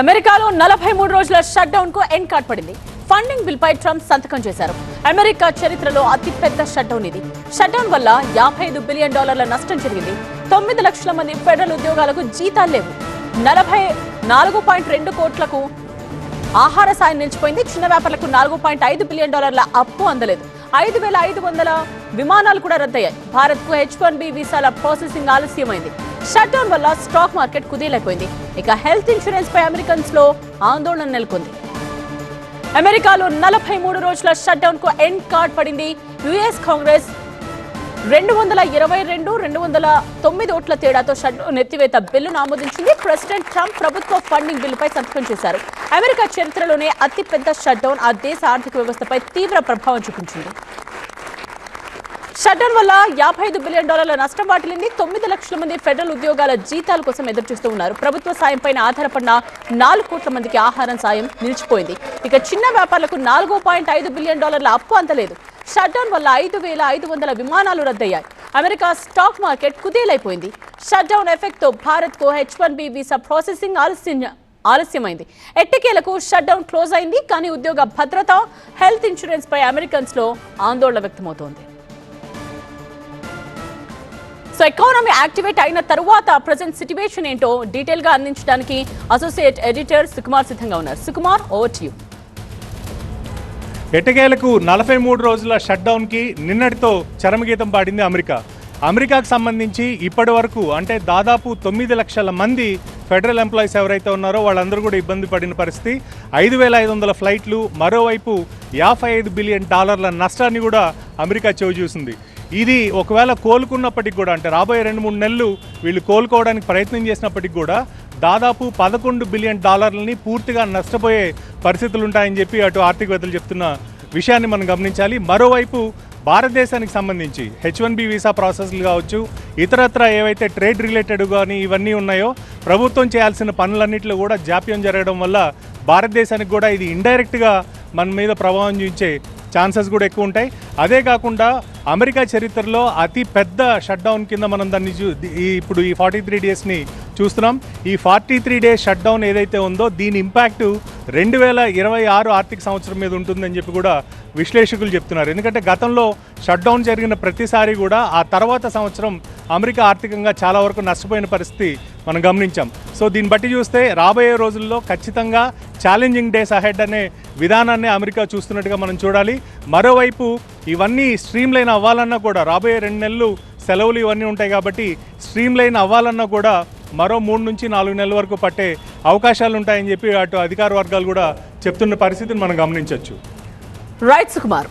అమెరికాలో నలభై మూడు రోజుల షట్ డౌన్కు ఎండ్ కార్డ్ పడింది ఫండింగ్ బిల్ పై ట్రంప్ సంతకం చేశారు. అమెరికా చరిత్రలో అతిపెద్ద షట్ డౌన్ ఇది. షట్ డౌన్ వల్ల యాభై ఐదు బిలియన్ డాలర్ల నష్టం జరిగింది. తొమ్మిది లక్షల మంది ఫెడరల్ ఉద్యోగాలకు జీతాలు లేవు. నలభై నాలుగు పాయింట్ రెండు కోట్లకు ఆహార సాయం నిలిచిపోయింది. చిన్న వ్యాపారులకు నాలుగు పాయింట్ ఐదు బిలియన్ డాలర్ల అప్పు అందలేదు. ఐదు వేల ఐదు వందల విమానాలు కూడా రద్దయ్యాయి. భారత్కు హెచ్ వన్ బి వీసాల ప్రాసెసింగ్ ఆలస్యమైంది. షట్ డౌన్ వల్ల స్టాక్ మార్కెట్ కుదేలైపోయింది. ఇక హెల్త్ ఇన్సూరెన్స్ పై అమెరికన్స్లో ఆందోళన నెలకొంది. అమెరికాలో నలభై మూడు రోజుల షట్ డౌన్కు ఎండ్ కార్డ్ పడింది. యుఎస్ కాంగ్రెస్ రెండు వందల ఇరవై రెండు రెండు వందల తొమ్మిది ఓట్ల తేడాతో షట్ డౌన్ ఎత్తివేత బిల్లును ఆమోదించింది. ప్రెసిడెంట్ ట్రంప్ ప్రభుత్వ ఫండింగ్ బిల్లుపై సంతకం చేశారు. అమెరికా చరిత్రలోనే అతిపెద్ద షట్ డౌన్ ఆ దేశ ఆర్థిక వ్యవస్థపై తీవ్ర ప్రభావం చూపించింది. షట్డౌన్ వల్ల యాభై ఐదు బిలియన్ డాలర్ల నష్టం వాటిల్లింది. తొమ్మిది లక్షల మంది ఫెడరల్ ఉద్యోగాల జీతాల కోసం ఎదురు చూస్తూ ఉన్నారు. ప్రభుత్వ సాయం పైన ఆధారపడిన నాలుగు కోట్ల మందికి ఆహారం సాయం నిలిచిపోయింది. ఇక చిన్న వ్యాపారులకు నాలుగు పాయింట్ ఐదు బిలియన్ డాలర్ల అప్పు అందలేదు. షట్డౌన్ వల్ల ఐదు వేల ఐదు వందల విమానాలు రద్దయ్యాయి. అమెరికా స్టాక్ మార్కెట్ కుదేలైపోయింది. షట్డౌన్ ఎఫెక్ట్తో ఎఫెక్ట్తో భారత్కు H one B visa processing ఆలస్యం ఆలస్యమైంది. ఎట్టకేలకు షట్డౌన్ క్లోజ్ అయింది కానీ ఉద్యోగ భద్రత హెల్త్ ఇన్సూరెన్స్ పై అమెరికన్స్లో ఆందోళన వ్యక్తమవుతోంది. సో ఎకానమీ యాక్టివేట్ అయిన తర్వాత ప్రజెంట్ సిచ్యువేషన్ ఏంటో డీటెయిల్గా అందించడానికి అసోసియేట్ ఎడిటర్ సుకుమార్ సిద్ధంగా ఉన్నారు. సుకుమార్ ఓవర్ టు యూ నలభై మూడు రోజుల షట్డౌన్కి నిన్నటితో చరమగీతం పాడింది అమెరికా. అమెరికాకు సంబంధించి ఇప్పటి వరకు అంటే దాదాపు తొమ్మిది లక్షల మంది ఫెడరల్ ఎంప్లాయీస్ ఎవరైతే ఉన్నారో వాళ్ళందరూ కూడా ఇబ్బంది పడిన పరిస్థితి. ఐదు వేల ఐదు వందల ఫ్లైట్లు మరోవైపు యాభై ఐదు బిలియన్ డాలర్ల నష్టాన్ని కూడా అమెరికా చెవి ఇది ఒకవేళ కోలుకున్నప్పటికి కూడా అంటే రాబోయే రెండు మూడు నెలలు వీళ్ళు కోలుకోవడానికి ప్రయత్నం చేసినప్పటికి కూడా దాదాపు పదకొండు బిలియన్ డాలర్లని పూర్తిగా నష్టపోయే పరిస్థితులు ఉంటాయని చెప్పి అటు ఆర్థికవేత్తలు చెప్తున్న విషయాన్ని మనం గమనించాలి. మరోవైపు భారతదేశానికి సంబంధించి హెచ్ వన్ బి వీసా ప్రాసెస్లు కావచ్చు ఇతరత్ర ఏవైతే ట్రేడ్ రిలేటెడ్ కానీ ఇవన్నీ ఉన్నాయో ప్రభుత్వం చేయాల్సిన పనులన్నింటిలో కూడా జాప్యం జరగడం వల్ల భారతదేశానికి కూడా ఇది ఇండైరెక్ట్గా మన మీద ప్రభావం చూపించే ఛాన్సెస్ కూడా ఎక్కువ ఉంటాయి. అదే కాకుండా అమెరికా చరిత్రలో అతి పెద్ద షట్డౌన్ కింద మనం దాన్ని ఈ ఇప్పుడు ఈ ఫార్టీ త్రీ డేస్ని చూస్తున్నాం. ఈ ఫార్టీ త్రీ డేస్ షట్డౌన్ ఏదైతే ఉందో దీని ఇంపాక్ట్ రెండు వేల ఇరవై ఆరు ఆర్థిక సంవత్సరం మీద ఉంటుందని చెప్పి కూడా విశ్లేషకులు చెప్తున్నారు. ఎందుకంటే గతంలో షట్డౌన్ జరిగిన ప్రతిసారి కూడా ఆ తర్వాత సంవత్సరం అమెరికా ఆర్థికంగా చాలా వరకు నష్టపోయిన పరిస్థితి మనం గమనించాం. సో దీన్ని బట్టి చూస్తే రాబోయే రోజుల్లో ఖచ్చితంగా ఛాలెంజింగ్ డేస్ అహెడ్ అనే విధానాన్ని అమెరికా చూస్తున్నట్టుగా మనం చూడాలి. మరోవైపు ఇవన్నీ స్ట్రీమ్ లైన్ అవ్వాలన్నా కూడా రాబోయే రెండు నెలలు సెలవులు ఇవన్నీ ఉంటాయి కాబట్టి స్ట్రీమ్ లైన్ అవ్వాలన్నా కూడా మరో మూడు నుంచి నాలుగు నెలల వరకు పట్టే అవకాశాలు ఉంటాయని చెప్పి అటు అధికార వర్గాలు కూడా చెప్తున్న పరిస్థితిని మనం గమనించవచ్చు రైట్ సుకుమార్.